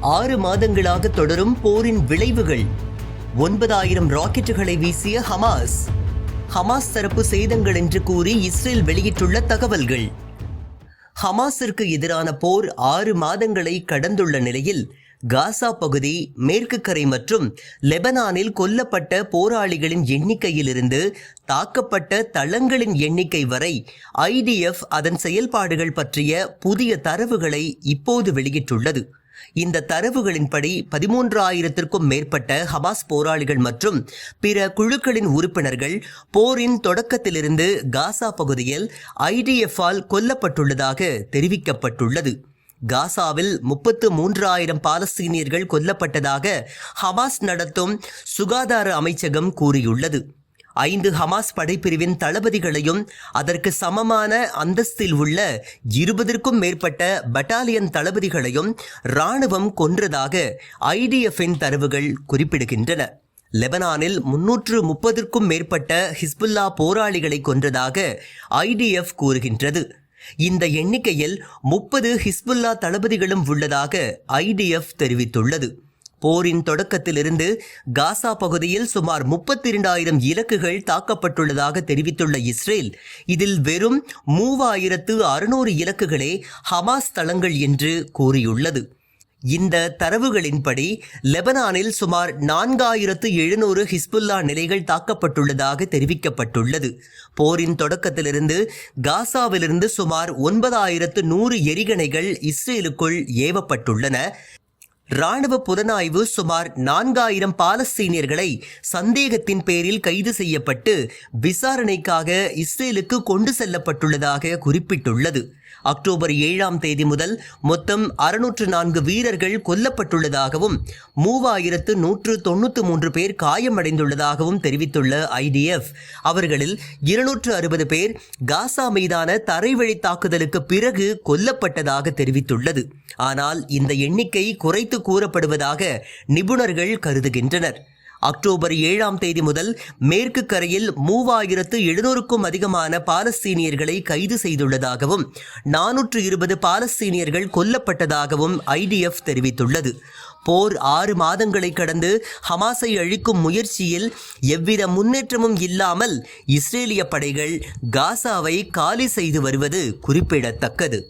ஆறு மாதங்களாக தொடரும் போரின் விளைவுகள். ஒன்பதாயிரம் ராக்கெட்டுகளை வீசிய ஹமாஸ். ஹமாஸ் தரப்பு சேதங்கள் என்று கூறி இஸ்ரேல் வெளியிட்டுள்ள தகவல்கள். ஹமாஸிற்கு எதிரான போர் ஆறு மாதங்களை கடந்துள்ள நிலையில் காசா பகுதி மேற்கு கரை மற்றும் லெபனானில் கொல்லப்பட்ட போராளிகளின் எண்ணிக்கையிலிருந்து தாக்கப்பட்ட தளங்களின் எண்ணிக்கை வரை ஐடிஎஃப் அதன் செயல்பாடுகள் பற்றிய புதிய தரவுகளை இப்போது வெளியிட்டுள்ளது. இந்த தரவுகளின்படி பதிமூன்று ஆயிரத்திற்கும் மேற்பட்ட ஹமாஸ் போராளிகள் மற்றும் பிற குழுக்களின் உறுப்பினர்கள் போரின் தொடக்கத்திலிருந்து காசா பகுதியில் ஐடிஎஃப்பால் கொல்லப்பட்டுள்ளதாக தெரிவிக்கப்பட்டுள்ளது. காசாவில் முப்பத்து மூன்றாயிரம் பாலஸ்தீனியர்கள் கொல்லப்பட்டதாக ஹமாஸ் நடத்தும் சுகாதார அமைச்சகம் கூறியுள்ளது. ஐந்து ஹமாஸ் படைப்பிரிவின் தளபதிகளையும் அதற்கு சமமான அந்தஸ்தில் உள்ள இருபதற்கும் மேற்பட்ட பட்டாலியன் தளபதிகளையும் ராணுவம் கொன்றதாக ஐடிஎஃப்பின் தரவுகள் குறிப்பிடுகின்றன. லெபனானில் முன்னூற்று முப்பதற்கும் மேற்பட்ட ஹிஸ்புல்லா போராளிகளை கொன்றதாக ஐடிஎஃப் கூறுகின்றது. இந்த எண்ணிக்கையில் முப்பது ஹிஸ்புல்லா தளபதிகளும் உள்ளதாக ஐடிஎஃப் தெரிவித்துள்ளது. போரின் தொடக்கத்திலிருந்து காசா பகுதியில் சுமார் முப்பத்தி இரண்டாயிரம் இலக்குகள் தாக்கப்பட்டுள்ளதாக தெரிவித்துள்ள இஸ்ரேல் இதில் வெறும் மூவாயிரத்து அறுநூறு இலக்குகளே ஹமாஸ் தளங்கள் என்று கூறியுள்ளது. இந்த தரவுகளின்படி லெபனானில் சுமார் நான்காயிரத்து எழுநூறு ஹிஸ்புல்லா நிலைகள் தாக்கப்பட்டுள்ளதாக தெரிவிக்கப்பட்டுள்ளது. போரின் தொடக்கத்திலிருந்து காசாவிலிருந்து சுமார் ஒன்பதாயிரத்து நூறு எரிகணைகள் இஸ்ரேலுக்குள் ஏவப்பட்டுள்ளன. ராணுவ புலனாய்வு சுமார் நான்காயிரம் பாலஸ்தீனியர்களை சந்தேகத்தின் பேரில் கைது செய்யப்பட்டு விசாரணைக்காக இஸ்ரேலுக்கு கொண்டு செல்லப்பட்டுள்ளதாக குறிப்பிட்டுள்ளது. அக்டோபர் ஏழாம் தேதி முதல் மொத்தம் அறுநூற்று நான்கு வீரர்கள் கொல்லப்பட்டுள்ளதாகவும் மூவாயிரத்து நூற்று தொண்ணூற்று மூன்று பேர் காயமடைந்துள்ளதாகவும் தெரிவித்துள்ள ஐடிஎஃப் அவர்களில் இருநூற்று அறுபது பேர் காசா மீதான தரைவழி தாக்குதலுக்கு பிறகு கொல்லப்பட்டதாக தெரிவித்துள்ளது. ஆனால் இந்த எண்ணிக்கை குறைத்து கூறப்படுவதாக நிபுணர்கள் கருதுகின்றனர். அக்டோபர் ஏழாம் தேதி முதல் மேற்கு கரையில் மூவாயிரத்து எழுநூறுக்கும் அதிகமான பாலஸ்தீனியர்களை கைது செய்துள்ளதாகவும் நானூற்று இருபது பாலஸ்தீனியர்கள் கொல்லப்பட்டதாகவும் ஐடிஎஃப் தெரிவித்துள்ளது. போர் ஆறு மாதங்களை கடந்து ஹமாஸை அழிக்கும் முயற்சியில் எவ்வித முன்னேற்றமும் இல்லாமல் இஸ்ரேலிய படைகள் காசாவை காலி செய்து வருவது குறிப்பிடத்தக்கது.